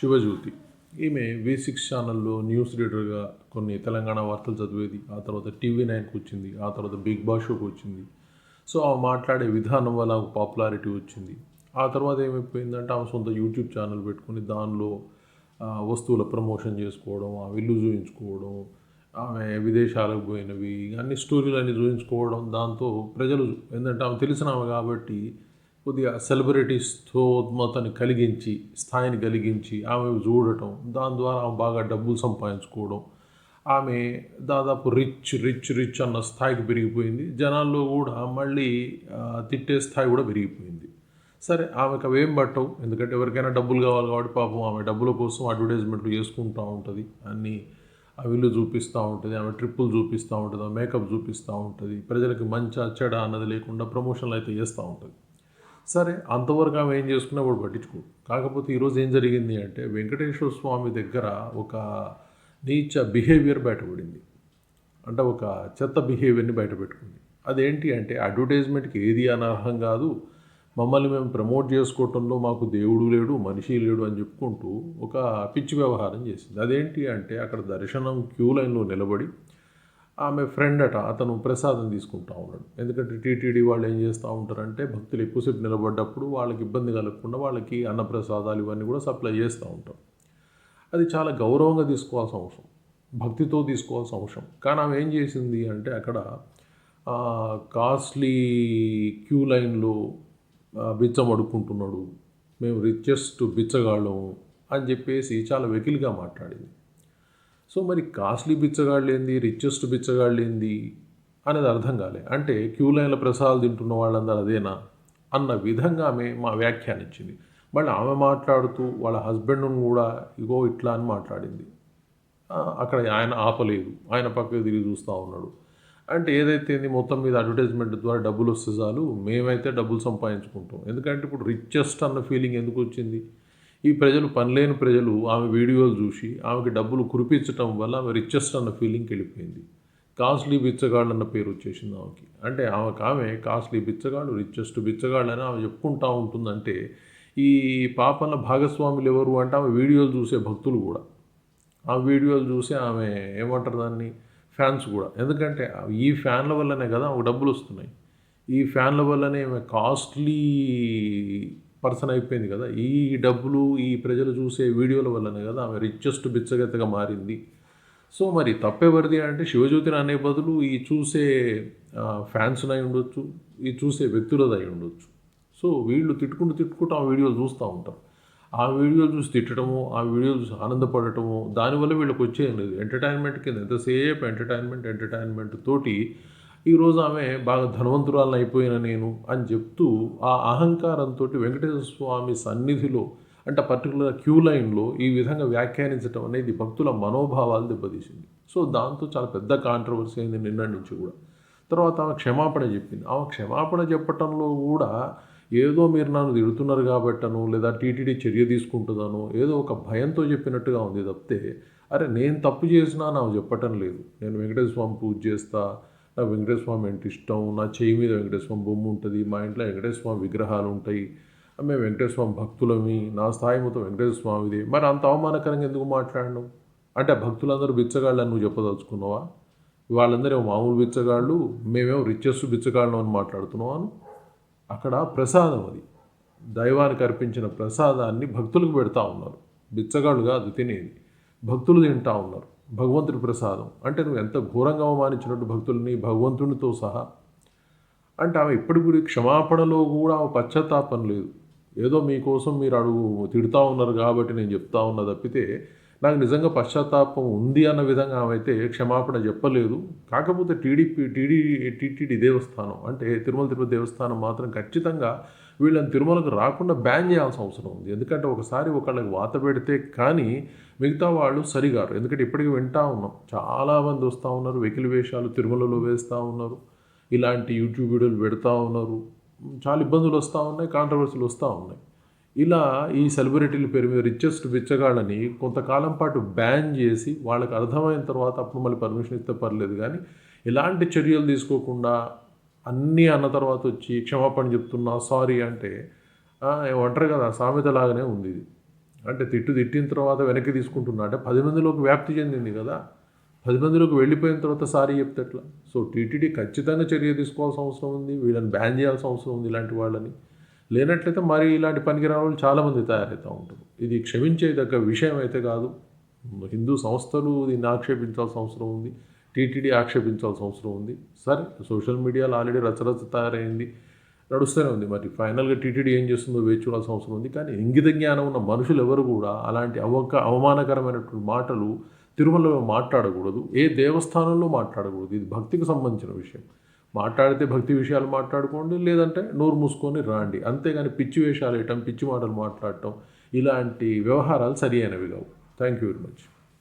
శివజ్యోతి. ఈమె V six ఛానల్లో news రీడర్గా కొన్ని తెలంగాణ వార్తలు చదివేది. ఆ తర్వాత టీవీ నైన్కి వచ్చింది. ఆ తర్వాత బిగ్ బాస్ షోకి వచ్చింది. సో ఆమె మాట్లాడే విధానం వల్ల ఆమెకు పాపులారిటీ వచ్చింది. ఆ తర్వాత ఏమైపోయిందంటే ఆమె సొంత యూట్యూబ్ ఛానల్ పెట్టుకుని దానిలో వస్తువుల ప్రమోషన్ చేసుకోవడం ఆ ఇల్లు చూపించుకోవడం ఆమె విదేశాలకు పోయినవి అన్ని స్టోరీలు అన్ని చూపించుకోవడం దాంతో ప్రజలు ఏంటంటే ఆమె తెలిసిన ఆమె కాబట్టి కొద్దిగా సెలబ్రిటీస్తో మొత్తాన్ని కలిగించి స్థాయిని కలిగించి ఆమె చూడటం దాని ద్వారా ఆమె బాగా డబ్బులు సంపాదించుకోవడం ఆమె దాదాపు రిచ్ రిచ్ రిచ్ అన్న స్థాయికి పెరిగిపోయింది. జనాల్లో కూడా మళ్ళీ తిట్టే స్థాయి కూడా పెరిగిపోయింది. సరే ఆమెకు అవేం పట్టవు. ఎందుకంటే ఎవరికైనా డబ్బులు కావాలి కాబట్టి పాపం ఆమె డబ్బుల కోసం అడ్వర్టైజ్మెంట్లు చేసుకుంటూ ఉంటుంది. అన్నీ అవిలు చూపిస్తూ ఉంటుంది ఆమె ట్రిప్పులు చూపిస్తూ ఉంటుంది మేకప్ చూపిస్తూ ఉంటుంది. ప్రజలకి మంచి చెడ అన్నది లేకుండా ప్రమోషన్లు అయితే చేస్తూ ఉంటుంది. సరే అంతవరకు ఆమె ఏం చేసుకున్నా వాడు పట్టించుకో. కాకపోతే ఈరోజు ఏం జరిగింది అంటే వెంకటేశ్వర స్వామి దగ్గర ఒక నీచ బిహేవియర్ బయటపడింది. అంటే ఒక చెత్త బిహేవియర్ని బయటపెట్టుకుంది. అదేంటి అంటే అడ్వర్టైజ్మెంట్కి ఏది అనర్హం కాదు. మమ్మల్ని మేము ప్రమోట్ చేసుకోవటంలో మాకు దేవుడు లేడు మనిషి లేడు అని చెప్పుకుంటూ ఒక పిచ్చి వ్యవహారం చేసింది. అదేంటి అంటే అక్కడ దర్శనం క్యూ లైన్లో నిలబడి ఆమె ఫ్రెండ్ అట అతను ప్రసాదం తీసుకుంటా ఉన్నాడు. ఎందుకంటే టీటీడీ వాళ్ళు ఏం చేస్తూ ఉంటారంటే భక్తులు ఎక్కువసేపు నిలబడ్డప్పుడు వాళ్ళకి ఇబ్బంది కలగకుండా వాళ్ళకి అన్నప్రసాదాలు ఇవన్నీ కూడా సప్లై చేస్తూ ఉంటారు. అది చాలా గౌరవంగా తీసుకోవాల్సిన అవసరం. భక్తితో తీసుకోవాల్సిన అవసరం. కానీ ఆమె ఏం చేసింది అంటే అక్కడ కాస్ట్లీ క్యూ లైన్లో బిచ్చం అడుక్కుంటున్నాడు. మేము రిచెస్ట్ బిచ్చగాళ్ళము అని చెప్పేసి చాలా వెకిలిగా మాట్లాడింది. సో మరి కాస్ట్లీ బిచ్చగాళ్ళు ఏంది? రిచెస్ట్ బిచ్చగాళ్ళు ఏంది? అనేది అర్థం కాలే. అంటే క్యూ లైన్ల ప్రసాదాలు తింటున్న వాళ్ళందరూ అదేనా? అన్న విధంగా ఆమె మా వ్యాఖ్యానించింది. మళ్ళీ ఆమె మాట్లాడుతూ వాళ్ళ హస్బెండ్ను కూడా ఇగో ఇట్లా అని మాట్లాడింది. అక్కడ ఆయన ఆపలేదు. ఆయన పక్కకు తిరిగి చూస్తూ ఉన్నాడు. అంటే ఏదైతే ఏంది? మొత్తం మీద అడ్వర్టైజ్మెంట్ ద్వారా డబ్బులు వస్తే చాలు. మేమైతే డబ్బులు సంపాదించుకుంటాం. ఎందుకంటే ఇప్పుడు రిచెస్ట్ అన్న ఫీలింగ్ ఎందుకు వచ్చింది? ఈ ప్రజలు పనిలేని ప్రజలు ఆమె వీడియోలు చూసి ఆమెకి డబ్బులు కురిపించటం వల్ల ఆమె రిచెస్ట్ అన్న ఫీలింగ్కి వెళ్ళిపోయింది. కాస్ట్లీ బిచ్చగాళ్ళు అన్న పేరు వచ్చేసింది ఆమెకి. అంటే ఆమెకు ఆమె కాస్ట్లీ బిచ్చగాళ్ళు రిచెస్ట్ బిచ్చగాళ్ళు అని ఆమె చెప్పుకుంటా ఉంటుందంటే ఈ పాపన్న భాగస్వాములు ఎవరు అంటే ఆమె వీడియోలు చూసే భక్తులు కూడా. ఆ వీడియోలు చూసి ఆమె ఏమంటారు దాన్ని? ఫ్యాన్స్ కూడా. ఎందుకంటే ఈ ఫ్యాన్ల వల్లనే కదా ఆమె డబ్బులు వస్తున్నాయి. ఈ ఫ్యాన్ల వల్లనే ఆమె కాస్ట్లీ పర్సన్ అయిపోయింది కదా. ఈ డబ్బులు ఈ ప్రజలు చూసే వీడియోల వల్లనే కదా ఆమె రిచెస్ట్ బిచ్చగత్తగా మారింది. సో మరి తప్పెవరిది అంటే శివజ్యోతిని అనే బదులు ఈ చూసే ఫ్యాన్స్ అయి ఉండొచ్చు ఈ చూసే వ్యక్తులది అయి ఉండొచ్చు. సో వీళ్ళు తిట్టుకుంటూ తిట్టుకుంటూ ఆ వీడియోలు చూస్తూ ఉంటారు. ఆ వీడియోలు చూసి తిట్టడము ఆ వీడియోలు చూసి ఆనందపడటము దానివల్ల వీళ్ళకి వచ్చేయలేదు ఎంటర్టైన్మెంట్ కింద ఎంతసేపు ఎంటర్టైన్మెంట్ ఎంటర్టైన్మెంట్ తోటి ఈరోజు ఆమె బాగా ధనవంతురాలను అయిపోయిన నేను అని చెప్తూ ఆ అహంకారంతో వెంకటేశ్వర స్వామి సన్నిధిలో అంటే పర్టికులర్ క్యూ లైన్లో ఈ విధంగా వ్యాఖ్యానించడం అనేది భక్తుల మనోభావాలు దెబ్బతీసింది. సో దాంతో చాలా పెద్ద కాంట్రవర్సీ అయింది నిన్న నుంచి కూడా. తర్వాత ఆమె క్షమాపణ చెప్పింది. ఆమె క్షమాపణ చెప్పటంలో కూడా ఏదో మీరు నన్ను తిడుతున్నారు కాబట్టను లేదా టీటీడీ చర్య తీసుకుంటుందనో ఏదో ఒక భయంతో చెప్పినట్టుగా ఉంది తప్పితే అరే నేను తప్పు చేసినా నాకు చెప్పటం లేదు. నేను వెంకటేశ్వర స్వామి పూజ చేస్తా నా వెంకటేశ్వర స్వామి అంటే ఇష్టం నా చేయి మీద వెంకటేశ్వర స్వామి బొమ్మ ఉంటుంది మా ఇంట్లో వెంకటేశ్వర స్వామి విగ్రహాలు ఉంటాయి మేము వెంకటేశ్వర స్వామి భక్తులమి నా స్థాయి మొత్తం వెంకటేశ్వర స్వామిది మరి అంత అవమానకరంగా ఎందుకు మాట్లాడడం? అంటే ఆ భక్తులందరూ బిచ్చగాళ్ళు అని నువ్వు చెప్పదలుచుకున్నావా? వాళ్ళందరూ మామూలు బిచ్చగాళ్ళు మేమేమో రిచెస్ట్ బిచ్చగాళ్ళం అని మాట్లాడుతున్నావాను అక్కడ ప్రసాదం అది. దైవానికి అర్పించిన ప్రసాదాన్ని భక్తులకు పెడతా ఉన్నారు. బిచ్చగాళ్ళు కాదు తినేది. భక్తులు తింటా ఉన్నారు. భగవంతుడి ప్రసాదం. అంటే నువ్వు ఎంత ఘోరంగా అవమానించినట్టు భక్తుల్ని భగవంతునితో సహా. అంటే ఆమె ఇప్పటికి కూడా క్షమాపణలో కూడా ఆమె పశ్చాత్తాపం లేదు. ఏదో మీకోసం మీరు అడుగు తిడుతూ ఉన్నారు కాబట్టి నేను చెప్తా ఉన్నా తప్పితే నాకు నిజంగా పశ్చాత్తాపం ఉంది అన్న విధంగా ఆమె అయితే క్షమాపణ చెప్పలేదు. కాకపోతే టీడీపీ టీడీ టీటీడీ దేవస్థానం అంటే తిరుమల తిరుపతి దేవస్థానం మాత్రం ఖచ్చితంగా వీళ్ళని తిరుమలకు రాకుండా బ్యాన్ చేయాల్సిన అవసరం ఉంది. ఎందుకంటే ఒకసారి ఒకళ్ళకి వాత పెడితే కానీ మిగతా వాళ్ళు సరిగారు. ఎందుకంటే ఇప్పటికీ వింటా ఉన్నాం. చాలామంది వస్తూ ఉన్నారు వెకిలి వేషాలు తిరుమలలో వేస్తూ ఉన్నారు ఇలాంటి యూట్యూబ్ వీడియోలు పెడతా ఉన్నారు. చాలా ఇబ్బందులు వస్తూ ఉన్నాయి కాంట్రవర్సీలు వస్తూ ఉన్నాయి. ఇలా ఈ సెలబ్రిటీల పేరు మీద రిచెస్ట్ బిచ్చగాళ్ళని కొంతకాలం పాటు బ్యాన్ చేసి వాళ్ళకి అర్థమైన తర్వాత అప్పుడు మళ్ళీ పర్మిషన్ ఇస్తే పర్లేదు కానీ ఎలాంటి చర్యలు తీసుకోకుండా అన్నీ అన్న తర్వాత వచ్చి క్షమాపణ చెప్తున్నా సారీ అంటే ఒంటరి ఏమంటారు కదా సామెత లాగానే ఉంది ఇది. అంటే తిట్టు తిట్టిన తర్వాత వెనక్కి తీసుకుంటున్నా. అంటే పది మందిలోకి వ్యాప్తి చెందింది కదా. పది మందిలోకి వెళ్ళిపోయిన తర్వాత సారీ చెప్తే ఎట్లా? సో టీటీడీ ఖచ్చితంగా చర్య తీసుకోవాల్సిన అవసరం ఉంది. వీళ్ళని బ్యాన్ చేయాల్సిన అవసరం ఉంది ఇలాంటి వాళ్ళని. లేనట్లయితే మరి ఇలాంటి పనికిరాని వాళ్ళు చాలామంది తయారవుతూ ఉంటారు. ఇది క్షమించేదగ్గ విషయం అయితే కాదు. హిందూ సంస్థలు దీన్ని ఆక్షేపించాల్సిన అవసరం ఉంది. టీటీడీ ఆక్షేపించాల్సిన అవసరం ఉంది. సరే సోషల్ మీడియాలో ఆల్రెడీ రచరచ తయారైంది. నడుస్తూనే ఉంది. మరి ఫైనల్గా టీటీడీ ఏం చేస్తుందో వేచి చూడాల్సిన అవసరం ఉంది. కానీ ఇంగిత జ్ఞానం ఉన్న మనుషులు ఎవరు కూడా అలాంటి అవక అవమానకరమైనటువంటి మాటలు తిరుమలలో మాట్లాడకూడదు. ఏ దేవస్థానంలో మాట్లాడకూడదు. ఇది భక్తికి సంబంధించిన విషయం. మాట్లాడితే భక్తి విషయాలు మాట్లాడుకోండి లేదంటే నోరు మూసుకొని రాండి. అంతేగాని పిచ్చి వేషాలు వేయటం పిచ్చి మాటలు మాట్లాడటం ఇలాంటి వ్యవహారాలు సరి అయినవి కావు. Thank you very much